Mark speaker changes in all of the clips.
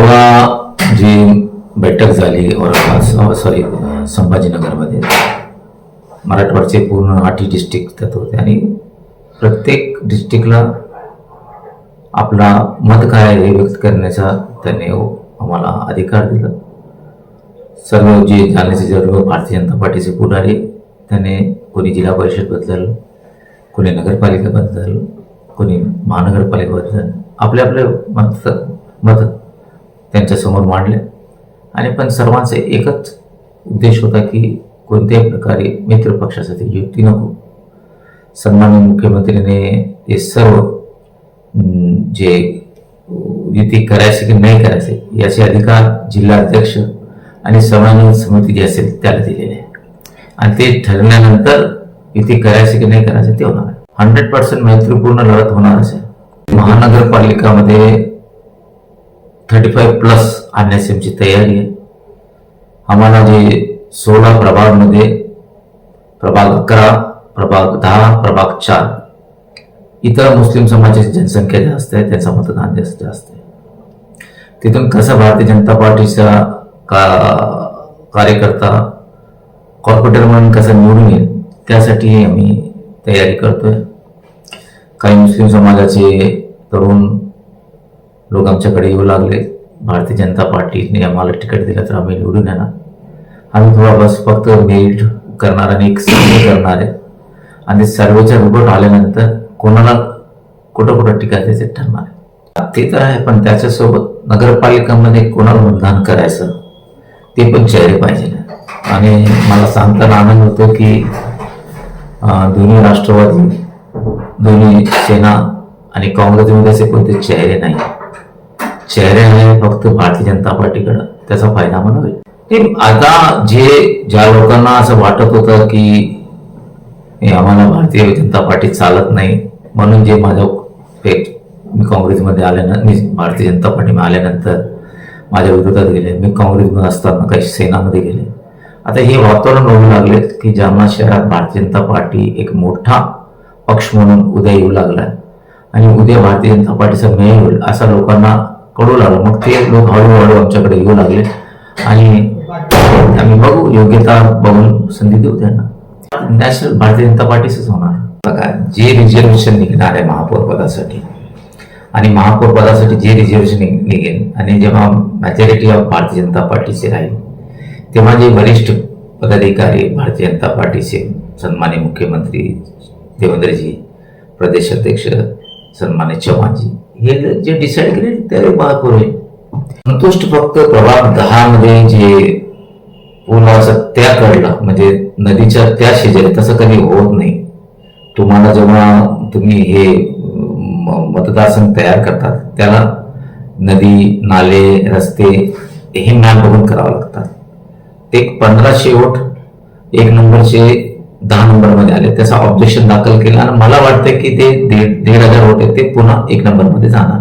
Speaker 1: परवा जी बैठक झाली औरंगाबाद सॉरी संभाजीनगरमध्ये मराठवाडचे पूर्ण आठही डिस्ट्रिक्ट त्यात होते. आणि प्रत्येक डिस्ट्रिक्टला आपला मत काय आहे हे व्यक्त करण्याचा त्याने हो, आम्हाला अधिकार दिला. सर्व जे जाण्याचे सर्व भारतीय जनता पार्टीचे पुढारी त्याने कोणी जिल्हा परिषदबद्दल कोणी नगरपालिकेबद्दल कोणी महानगरपालिकेबद्दल आपले आपले मत मत त्यांच्यासमोर मांडले. आणि पण सर्वांचा एकच उद्देश होता की कोणत्याही प्रकारे मित्र पक्षासाठी युती नको. सन्माननीय मुख्यमंत्रीने ते सर्व जे युती करायचे की नाही करायचे याचे अधिकार जिल्हाध्यक्ष आणि समन्वय समिती जी असेल त्याला दिलेले आहे. आणि ते ठरल्यानंतर युती करायचे की नाही करायचे ते होणार हंड्रेड पर्सेंट मैत्रीपूर्ण लढत होणारच आहे. महानगरपालिकामध्ये थर्टी फाईव्ह प्लस आणण्याची आमची तयारी आहे. आम्हाला जे सोळा प्रभागमध्ये प्रभाग अकरा प्रभाग दहा प्रभाग चार इतर मुस्लिम समाजाची जनसंख्या जास्त आहे त्याचं मतदान जास्त जास्त आहे. तिथून कसं भारतीय जनता पार्टीचा का कार्यकर्ता कॉर्पोरेटर म्हणून कसं निवडून येईल त्यासाठी आम्ही तयारी करतोय. काही मुस्लिम समाजाचे तरुण लोक आमच्याकडे येऊ लागले. भारतीय जनता पार्टीने आम्हाला तिकीट दिलं तर आम्ही निवडून येणार. आम्ही थोडा बस फक्त मेरिट करणार आणि एक सर्वे करणार आहे. आणि सर्वेचा रिपोर्ट आल्यानंतर कोणाला कुठं कुठं टीका द्यायचे ठरणार आहे. ते तर आहे पण त्याच्यासोबत नगरपालिकामध्ये कोणाला मतदान करायचं ते पण चेहरे पाहिजे आणि मला सांगताना आनंद होतो की दोन्ही राष्ट्रवादी दोन्ही सेना आणि काँग्रेसमध्ये असे कोणते चेहरे नाही. चेहरे आहे फक्त भारतीय जनता पार्टीकडं त्याचा फायदा मला होईल आता जे ज्या लोकांना असं वाटत होतं की आम्हाला भारतीय जनता पार्टी चालत नाही म्हणून जे माझं मी काँग्रेसमध्ये आल्यानंतर मी भारतीय जनता पार्टीमध्ये आल्यानंतर माझ्या विरोधात गेले. मी काँग्रेसमध्ये असताना काही सेनामध्ये गेले. आता हे वातावरण होऊ लागले की जालना शहरात भारतीय जनता पार्टी एक मोठा पक्ष म्हणून उद्या येऊ लागला आणि उद्या भारतीय जनता पार्टीचा मेळ होईल असा लोकांना पडू लागलो मग ते लोक हळूहळू आमच्याकडे येऊ लागले. आणि आम्ही बघू योग्यता बघून संधी देऊ त्यांना. नॅशनल भारतीय जनता पार्टीच होणार. बघा जे रिझर्वेशन निघणार आहे महापौर पदासाठी आणि महापौर पदासाठी जे रिझर्वेशन निघेल आणि जेव्हा मॅजॉरिटी ऑफ भारतीय जनता पार्टीचे राहील तेव्हा जे वरिष्ठ पदाधिकारी भारतीय जनता पार्टीचे सन्मान्य मुख्यमंत्री देवेंद्रजी प्रदेश अध्यक्ष सन्मान्य चव्हाणजी हे जे डिसाईड केले ते महापौर आहे संतुष्ट फक्त प्रभाग दहा मध्ये जे पुलाचा त्या कडला म्हणजे नदीच्या त्या शेजारी तसं कधी होत नाही. तुम्हाला जेव्हा तुम्ही हे म- मतदारसंघ तयार करतात त्याला नदी नाले रस्ते हे मॅप बघून करावं लागतात एक पंधराशे वोट एक नंबरचे दहा नंबरमध्ये आले. त्याचा ऑब्जेक्शन दाखल केलं आणि मला वाटतं की ते दीड दीड हजार होते ते पुन्हा एक नंबरमध्ये जाणार.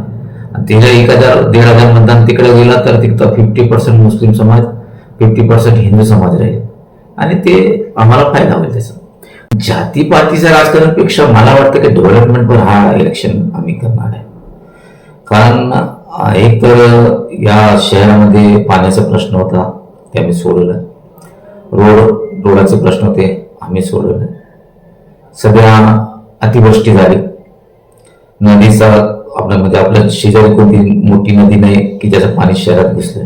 Speaker 1: आणि एक हजार दीड हजार मतदान तिकडे गेला तर तिथं फिफ्टी पर्सेंट मुस्लिम समाज फिफ्टी पर्सेंट हिंदू समाज राहील. आणि ते आम्हाला फायदा होईल त्याचा. जातीपातीच्या राजकारणापेक्षा मला वाटतं की डेव्हलपमेंटवर हा इलेक्शन आम्ही करणार आहे. कारण एक तर या शहरामध्ये पाण्याचा प्रश्न होता ते आम्ही सोडलं. रोड रोडाचे प्रश्न होते. आम्ही सोडवलं. सगळ्या अतिवृष्टी झाली. नदीचा आपल्या म्हणजे आपल्या शेजारी कोणती मोठी नदी नाही की ज्याचं पाणी शहरात घुसलं.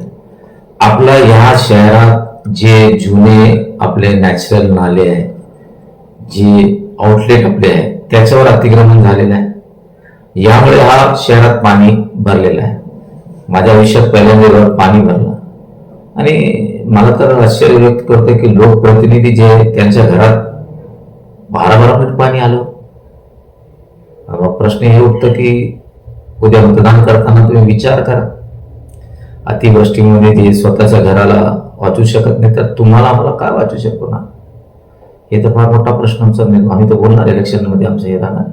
Speaker 1: आपल्या ह्या शहरात जे जुने आपले नॅचरल नाले आहे जे आउटलेट आपले आहे त्याच्यावर अतिक्रमण झालेलं आहे. यामुळे हा शहरात पाणी भरलेलं आहे. माझ्या आयुष्यात पहिल्यांदा पाणी भरलं. आणि मला तर आश्चर्य व्यक्त करतं की लोकप्रतिनिधी जे आहेत, त्यांच्या घरात बारा बारा मिनिट पाणी आलं. मग प्रश्न हे उठतं की उद्या मतदान करताना तुम्ही विचार करा. अतिवृष्टीमध्ये ते स्वतःच्या घराला वाचू शकत नाही तर तुम्हाला आम्हाला काय वाचू शकतो ना? हे तर फार मोठा प्रश्न आमचा. आम्ही तर बोलणार इलेक्शनमध्ये आमचं हे राहणार.